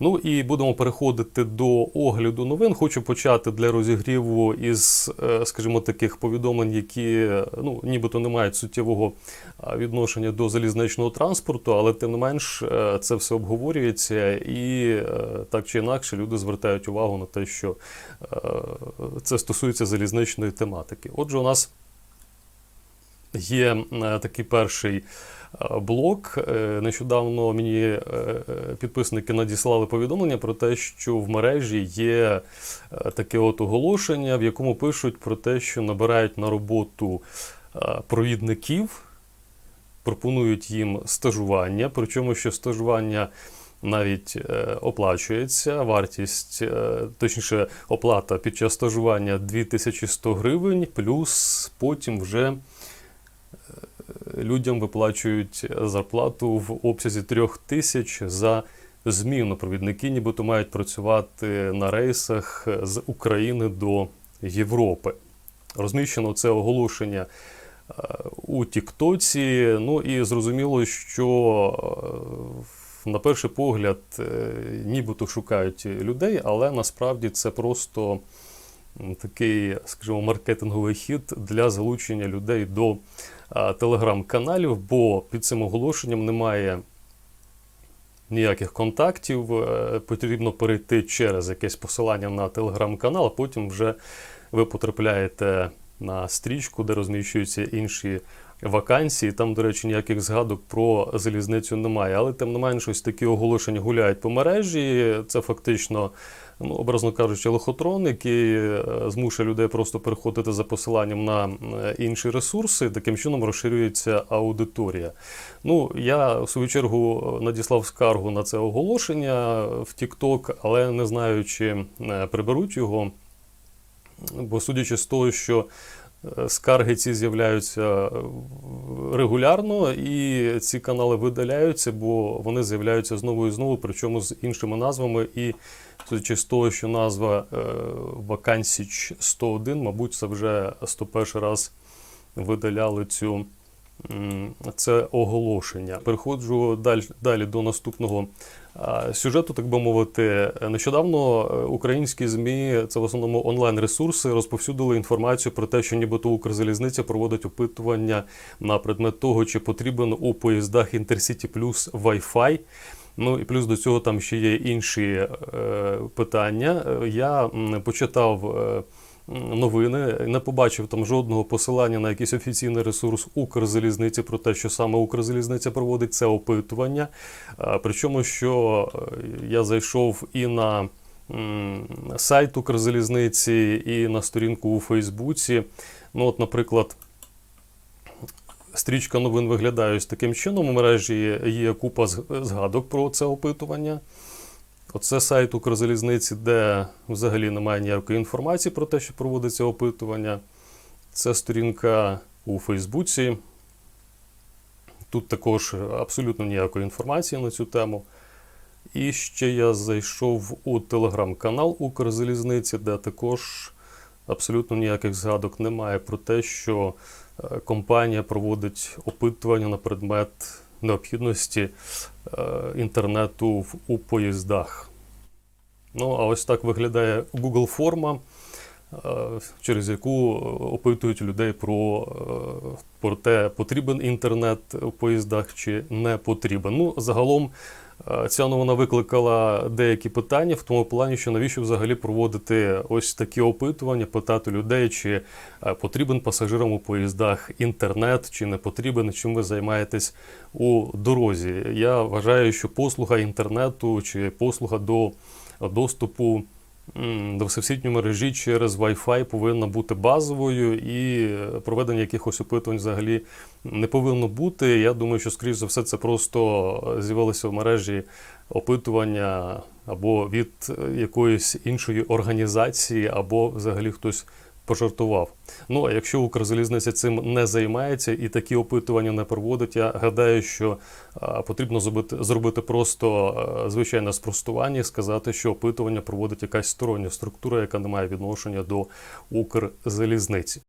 Ну і будемо переходити до огляду новин. Хочу почати для розігріву із, е, скажімо, таких повідомлень, які ну, нібито не мають суттєвого відношення до залізничного транспорту, але тим не менш е, це все обговорюється, і е, так чи інакше люди звертають увагу на те, що це стосується залізничної тематики. Отже, у нас є е, такий перший е, блок. Е, Нещодавно мені підписники надіслали повідомлення про те, що в мережі є таке от оголошення, в якому пишуть про те, що набирають на роботу провідників, пропонують їм стажування, причому що стажування. Навіть оплачується вартість, точніше, оплата під час стажування 2100 гривень, плюс потім вже людям виплачують зарплату в обсязі трьох тисяч за зміну. Провідники нібито мають працювати на рейсах з України до Європи. Розміщено це оголошення е, у Тіктоці. Ну і зрозуміло, що е, на перший погляд е, нібито шукають людей, але насправді це просто такий, скажімо, маркетинговий хід для залучення людей до телеграм-каналів, бо під цим оголошенням немає ніяких контактів. е, Потрібно перейти через якесь посилання на телеграм-канал, а потім вже ви потрапляєте на стрічку, де розміщуються інші вакансії. Там, до речі, ніяких згадок про залізницю немає. Але тим не менш, ось такі оголошення гуляють по мережі. Це фактично, ну, образно кажучи, лохотрон, який е, змушує людей просто переходити за посиланням на е, інші ресурси. Таким чином розширюється аудиторія. Ну, я в свою чергу надіслав скаргу на це оголошення в TikTok, але не знаю, чи е, приберуть його. Бо судячи з того, що скарги ці з'являються регулярно, і ці канали видаляються, бо вони з'являються знову і знову, причому з іншими назвами. І з того, що назва е, Вакансіч 101, мабуть, це вже 101 раз видаляли цю. Це оголошення. Переходжу далі, далі до наступного сюжету, так би мовити. Нещодавно е, українські ЗМІ, це в основному онлайн-ресурси, розповсюдили інформацію про те, що нібито Укрзалізниця проводить опитування на предмет того, чи потрібен у поїздах Intercity Plus Wi-Fi. Ну і плюс до цього там ще є інші е, питання. Е, Я почитав. е, Новини не побачив там жодного посилання на якийсь офіційний ресурс Укрзалізниці про те, що саме Укрзалізниця проводить це опитування. Причому, що е, я зайшов і на сайт Укрзалізниці, і на сторінку у Фейсбуці. Ну, от, наприклад, стрічка новин виглядає ось таким чином. У мережі є купа згадок про це опитування. Оце сайт Укрзалізниці, де взагалі немає ніякої інформації про те, що проводиться опитування. Це сторінка у Фейсбуці. Тут також абсолютно ніякої інформації на цю тему. І ще я зайшов у телеграм-канал Укрзалізниці, де також абсолютно ніяких згадок немає про те, що е, компанія проводить опитування на предмет необхідності е, інтернету у поїздах. Ну, а ось так виглядає Google форма, е, через яку опитують людей про, е, про те, потрібен інтернет у поїздах чи не потрібен. Ну, загалом е, ця новина викликала деякі питання в тому плані, що навіщо взагалі проводити ось такі опитування, питати людей, чи е, потрібен пасажирам у поїздах інтернет, чи не потрібен, чим ви займаєтесь у дорозі. Я вважаю, що послуга інтернету чи послуга до доступу до всесвітньої мережі через Wi-Fi повинна бути базовою, і е, проведення якихось опитувань взагалі не повинно бути. Я думаю, що, скоріш за все, це просто з'явилося в мережі опитування або від е, якоїсь іншої організації, або взагалі хтось пожартував. Ну а якщо Укрзалізниця цим не займається і такі опитування не проводить, я гадаю, що потрібно зробити, зробити просто звичайне спростування і сказати, що опитування проводить якась стороння структура, яка не має відношення до Укрзалізниці.